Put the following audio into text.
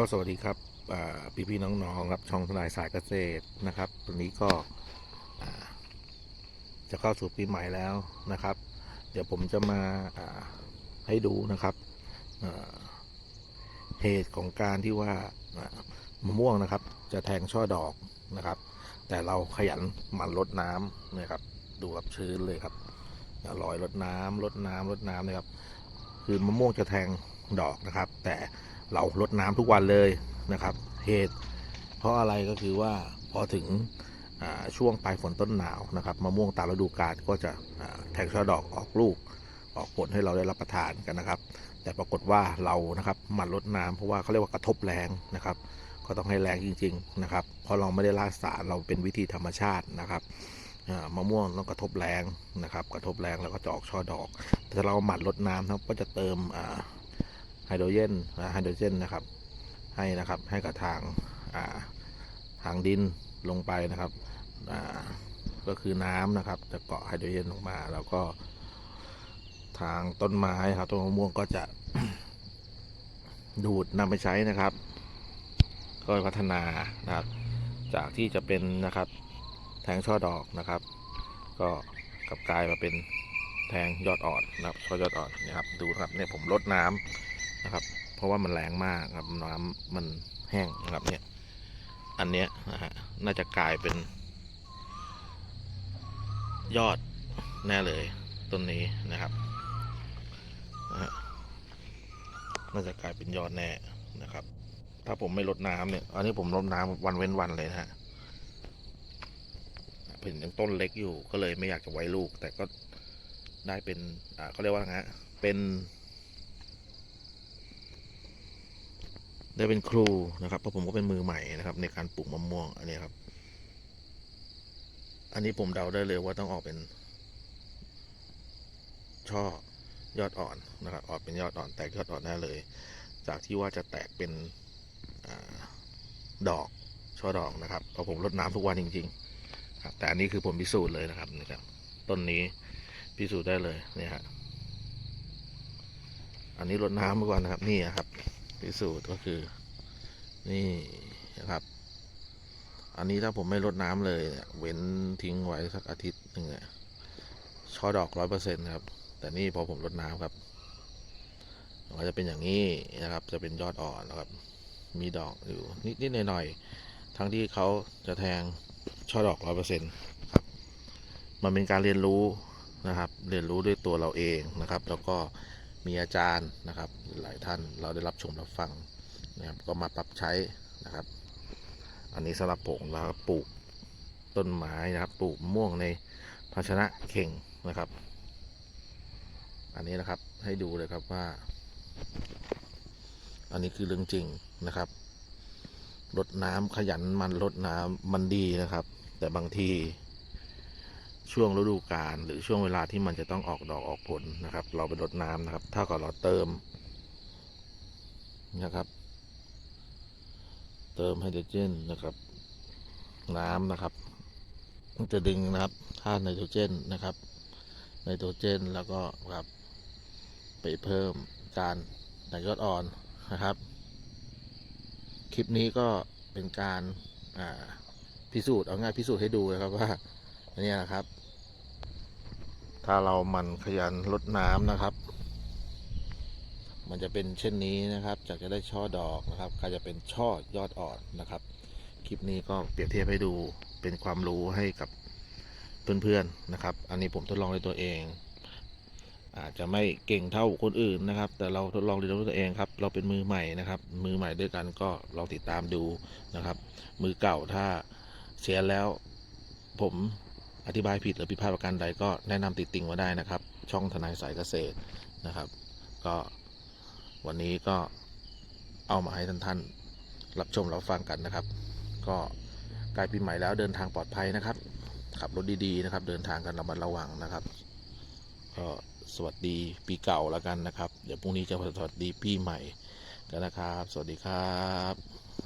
ก็สวัสดีครับพี่พี่ๆน้องๆครับช่องทนายสายเกษตรนะครับวันนี้ก็จะเข้าสู่ปีใหม่แล้วนะครับ เดี๋ยวผมจะมาให้ดูนะครับเหตุของการที่ว่ามะม่วงนะครับ จะแทงช่อดอกนะครับ แต่เราขยันหมั่นรดน้ำนะครับ ดูครับชื้นเลยครับลอยรดน้ำรดน้ำรดน้ำนะครับ คือมะม่วงจะแทงดอกนะครับ แต่ เรารดน้ำทุกวันเลยนะครับ เหตุ เพราะอะไรก็คือว่าพอถึงช่วงปลายฝนต้นหนาวนะครับมะม่วงตามฤดูกาลก็จะแทงช่อดอกออกลูกออกผลให้เราได้รับประทานกันนะครับ แต่ปรากฏว่าเรานะครับหมันลดน้ำเพราะว่าเขาเรียกว่ากระทบแรงนะครับ ก็ต้องให้แรงจริง ๆนะครับ เพราะเราไม่ได้ล่าสารเราเป็นวิธีธรรมชาตินะครับมะม่วงต้องกระทบแรงนะครับ กระทบแรงแล้วก็จะออกช่อดอก แต่เราหมั่นลดน้ำครับก็จะเติม ไฮโดรเจนนะไฮโดรเจนนะครับ ให้นะครับให้กับทางทางดินลงไปนะครับก็คือน้ำนะครับ จะเกาะไฮโดรเจนลงมา แล้วก็ทางต้นไม้ครับต้นมะม่วงก็จะดูดนำไปใช้นะครับ ก็พัฒนานะครับ จากที่จะเป็นนะครับแทงช่อดอกนะครับ ก็กลับกลายมาเป็นแทงยอดอ่อนนะครับช่อยอดอ่อนนะครับดูครับเนี่ยผมลดน้ำ นะครับ เพราะว่ามันแรงมากครับน้ำมันแห้งนะครับเนี่ยอันเนี้ยนะฮะน่าจะกลายเป็น ยอดแน่เลยต้นนี้นะครับนะฮะน่าจะกลายเป็นยอดแน่นะครับ ถ้าผมไม่ลดน้ำเนี่ย อันนี้ผมลดน้ำวันเว้นวันเลยนะฮะเป็นยังต้นเล็กอยู่ก็เลยไม่อยากจะไว้ลูก แต่ก็ได้เป็นอ่าเขาเรียกว่าไงฮะเป็น ได้เป็นครูนะครับเพราะผมก็เป็นมือใหม่นะครับ ในการปลูกมะม่วงอันนี้ครับ อันนี้ผมเดาได้เลยว่าต้องออกเป็น ช่อยอดอ่อนนะครับ ออกเป็นยอดอ่อนแตกยอดอ่อนแน่เลย จากที่ว่าจะแตกเป็นอดอกช่อดอกนะครับเพราะผมรดน้ำทุกวันจริง ๆ ครับ แต่อันนี้คือผมพิสูจน์เลยนะครับนี่ครับต้นนี้พิสูจน์ได้เลยเนี่ยฮะอันนี้รดน้ำทุกวันนะครับ นี่นะครับ พิสูจน์ก็คือ นี่นะครับ อันนี้ถ้าผมไม่รดน้ำเลยเนี่ยเว้นทิ้งไว้สักอาทิตย์หนึ่งเนี่ยช่อดอกร้อยเปอร์เซ็นต์ครับ แต่นี่พอผมรดน้ำครับมันจะเป็นอย่างนี้นะครับ จะเป็นยอดอ่อนนะครับ มีดอกอยู่นิดๆหน่อยๆ ทั้งที่เขาจะแทงช่อดอกร้อยเปอร์เซ็นต์ครับ มันเป็นการเรียนรู้นะครับ เรียนรู้ด้วยตัวเราเองนะครับ แล้วก็ มีอาจารย์นะครับ หลายท่านเราได้รับชมรับฟังนะครับก็มาปรับใช้นะครับ อันนี้สำหรับผมแล้วปลูกต้นไม้นะครับ ปลูกม่วงในภาชนะเข่งนะครับ อันนี้นะครับให้ดูเลยครับว่า อันนี้คือเรื่องจริงนะครับรดน้ำขยันมันรดน้ำมันดีนะครับ แต่บางที ช่วงฤดูกาลหรือช่วงเวลาที่มันจะต้องออกดอกออกผลนะครับ เราไปรดน้ำนะครับเท่ากับเราเติมนะครับ เติมไฮโดรเจนนะครับ น้ำนะครับจะดึงนะครับธาตุไนโตรเจนนะครับไนโตรเจนแล้วก็ครับไปเพิ่มการแตกยอดอ่อนนะครับ คลิปนี้ก็เป็นการพิสูจน์เอาง่ายพิสูจน์ให้ดูนะครับว่าอันนี้นะครับ ถ้าเราหมันขยันลดน้ำนะครับ มันจะเป็นเช่นนี้นะครับจากจะได้ช่อดอกนะครับ ก็จะเป็นช่อยอดอ่อนนะครับ คลิปนี้ก็เปรียบเทียบให้ดูเป็นความรู้ให้กับเพื่อนๆนะครับ อันนี้ผมทดลองด้วยตัวเอง อาจจะไม่เก่งเท่าคนอื่นนะครับ แต่เราทดลองเรียตัวเองครับ เราเป็นมือใหม่นะครับ มือใหม่ด้วยกันก็ลองติดตามดูนะครับ มือเก่าถ้าเสียแล้วผม อธิบายผิดหรือผิดพลาดประการใดก็แนะนำติดติงมาได้นะครับ ช่องทนายสายเกษตรนะครับ ก็วันนี้ก็เอามาให้ท่านท่านๆรับชมรับฟังกันนะครับ ก็ใกล้ปีใหม่แล้วเดินทางปลอดภัยนะครับ ขับรถดีๆนะครับ เดินทางกันระมัดระวังนะครับก็สวัสดีปีเก่าแล้วกันนะครับ เดี๋ยวพรุ่งนี้จะสวัสดีปีใหม่กันนะครับ สวัสดีครับ